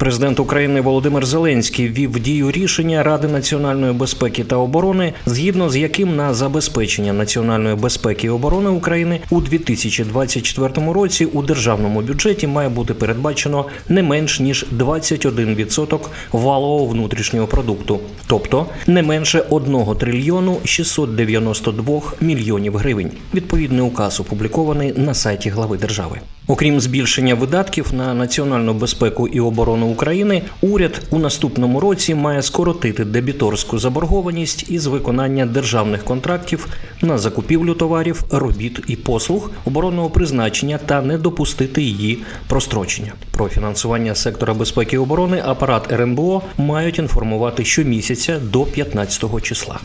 Президент України Володимир Зеленський ввів в дію рішення Ради національної безпеки та оборони, згідно з яким на забезпечення національної безпеки і оборони України у 2024 році у державному бюджеті має бути передбачено не менш ніж 21% валового внутрішнього продукту, тобто не менше 1 трильйону 692 мільйонів гривень. Відповідний указ опублікований на сайті глави держави. Окрім збільшення видатків на національну безпеку і оборону України, уряд у наступному році має скоротити дебіторську заборгованість із виконання державних контрактів на закупівлю товарів, робіт і послуг оборонного призначення та не допустити її прострочення. Про фінансування сектора безпеки і оборони апарат РНБО мають інформувати щомісяця до 15 числа.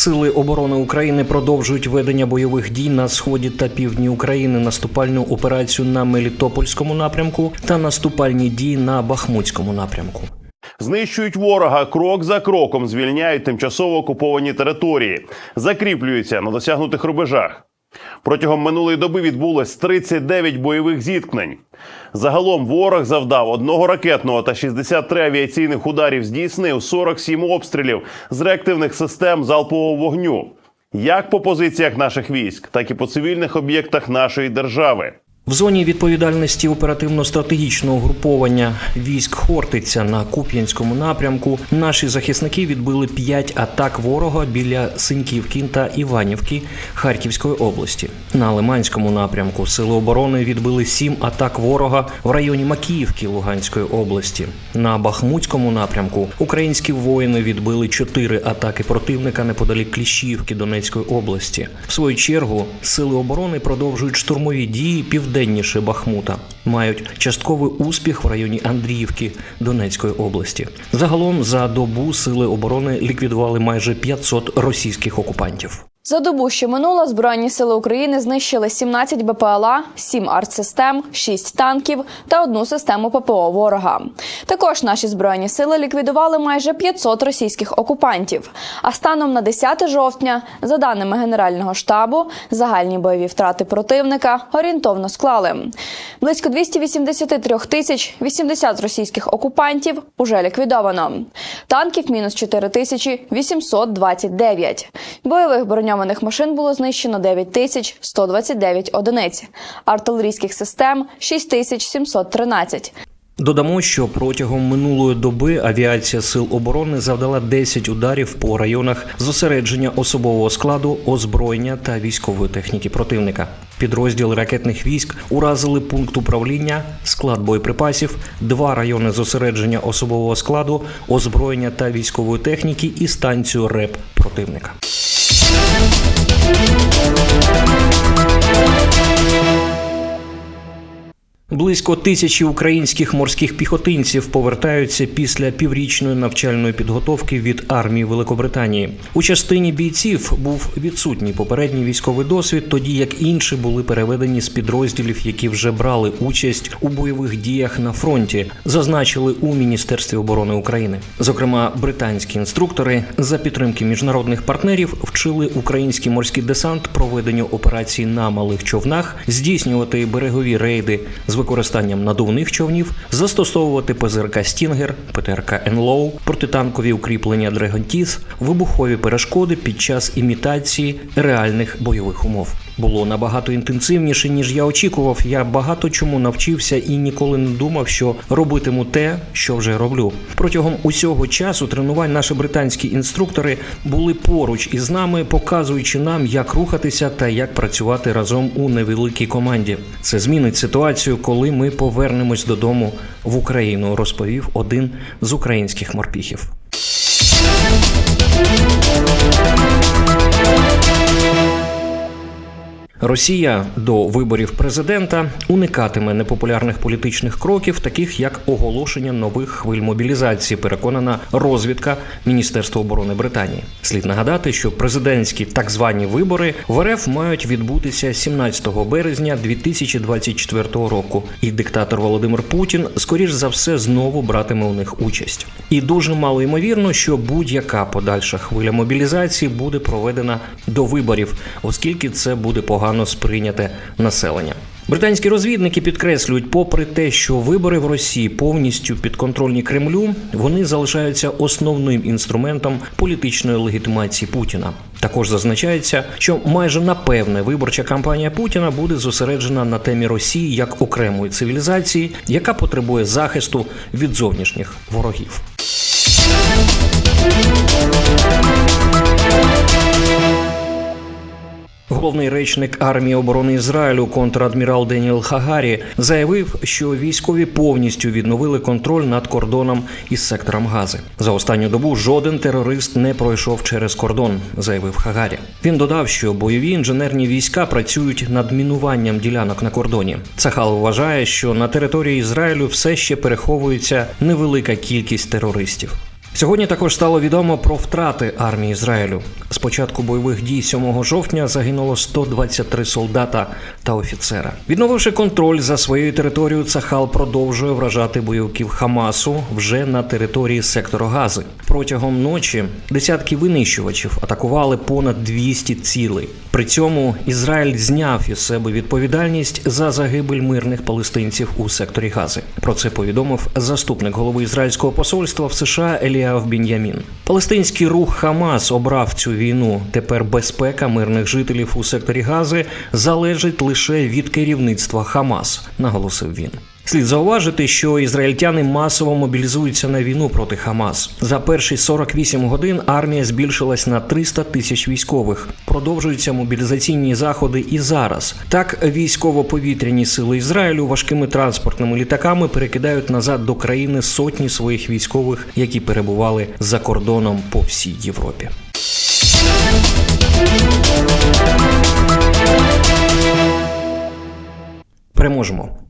Сили оборони України продовжують ведення бойових дій на сході та півдні України, наступальну операцію на Мелітопольському напрямку та наступальні дії на Бахмутському напрямку. Знищують ворога крок за кроком, звільняють тимчасово окуповані території, закріплюються на досягнутих рубежах. Протягом минулої доби відбулось 39 бойових зіткнень. Загалом ворог завдав одного ракетного та 63 авіаційних ударів, здійснив 47 обстрілів з реактивних систем залпового вогню, як по позиціях наших військ, так і по цивільних об'єктах нашої держави. В зоні відповідальності оперативно-стратегічного груповання військ Хортиця на Куп'янському напрямку наші захисники відбили п'ять атак ворога біля Синьківки та Іванівки Харківської області. На Лиманському напрямку сили оборони відбили сім атак ворога в районі Макіївки Луганської області. На Бахмутському напрямку українські воїни відбили чотири атаки противника неподалік Кліщіївки Донецької області. В свою чергу сили оборони продовжують штурмові дії південніше Бахмута. Мають частковий успіх в районі Андріївки Донецької області. Загалом за добу сили оборони ліквідували майже 500 російських окупантів. За добу, що минула, Збройні сили України знищили 17 БПЛА, 7 артсистем, 6 танків та одну систему ППО ворога. Також наші збройні сили ліквідували майже 500 російських окупантів. А станом на 10 жовтня, за даними Генерального штабу, загальні бойові втрати противника орієнтовно склали близько 283 тисяч 80 російських окупантів уже ліквідовано. Танків мінус 4 тисячі 829. Бойових броньованих машин було знищено 9 тисяч 129 одиниць. Артилерійських систем 6 тисяч 713. Додамо, що протягом минулої доби авіація сил оборони завдала 10 ударів по районах зосередження особового складу, озброєння та військової техніки противника. Підрозділи ракетних військ уразили пункт управління, склад боєприпасів, два райони зосередження особового складу, озброєння та військової техніки і станцію РЕП противника. Thank you. Близько тисячі українських морських піхотинців повертаються після піврічної навчальної підготовки від армії Великобританії. У частині бійців був відсутній попередній військовий досвід, тоді як інші були переведені з підрозділів, які вже брали участь у бойових діях на фронті, зазначили у міністерстві оборони України. Зокрема, британські інструктори за підтримки міжнародних партнерів вчили український морський десант проведенню операцій на малих човнах, здійснювати берегові рейди з використанням надувних човнів, застосовувати ПЗРК Стінгер, ПТРК Енлоу, протитанкові укріплення Дрегонтіс, вибухові перешкоди під час імітації реальних бойових умов. Було набагато інтенсивніше, ніж я очікував. Я багато чому навчився і ніколи не думав, що робитиму те, що вже роблю. Протягом усього часу тренувань наші британські інструктори були поруч із нами, показуючи нам, як рухатися та як працювати разом у невеликій команді. Це змінить ситуацію, коли ми повернемось додому в Україну, розповів один з українських морпіхів. Росія до виборів президента уникатиме непопулярних політичних кроків, таких як оголошення нових хвиль мобілізації. Переконана розвідка Міністерства оборони Британії. Слід нагадати, що президентські так звані вибори в РФ мають відбутися 17 березня 2024 року, і диктатор Володимир Путін, скоріш за все, знову братиме у них участь. І дуже мало ймовірно, що будь-яка подальша хвиля мобілізації буде проведена до виборів, оскільки це буде погано сприйняте населення. Британські розвідники підкреслюють, попри те, що вибори в Росії повністю підконтрольні Кремлю, вони залишаються основним інструментом політичної легітимації Путіна. Також зазначається, що майже напевне виборча кампанія Путіна буде зосереджена на темі Росії як окремої цивілізації, яка потребує захисту від зовнішніх ворогів. Головний речник армії оборони Ізраїлю контрадмірал Деніел Хагарі заявив, що військові повністю відновили контроль над кордоном із сектором Гази. За останню добу жоден терорист не пройшов через кордон, заявив Хагарі. Він додав, що бойові інженерні війська працюють над мінуванням ділянок на кордоні. Цахал вважає, що на території Ізраїлю все ще переховується невелика кількість терористів. Сьогодні також стало відомо про втрати армії Ізраїлю. З початку бойових дій 7 жовтня загинуло 123 солдата та офіцера. Відновивши контроль за своєю територією, Цахал продовжує вражати бойовиків Хамасу вже на території сектору Гази. Протягом ночі десятки винищувачів атакували понад 200 цілей. При цьому Ізраїль зняв із себе відповідальність за загибель мирних палестинців у секторі Гази. Про це повідомив заступник голови ізраїльського посольства в США Еліав Бін'ямін. Палестинський рух Хамас обрав цю війну. Тепер безпека мирних жителів у секторі Гази залежить лише від керівництва Хамас, наголосив він. Слід зауважити, що ізраїльтяни масово мобілізуються на війну проти Хамас. За перші 48 годин армія збільшилась на 300 тисяч військових. Продовжуються мобілізаційні заходи і зараз. Так, військово-повітряні сили Ізраїлю важкими транспортними літаками перекидають назад до країни сотні своїх військових, які перебували за кордоном по всій Європі. Переможемо.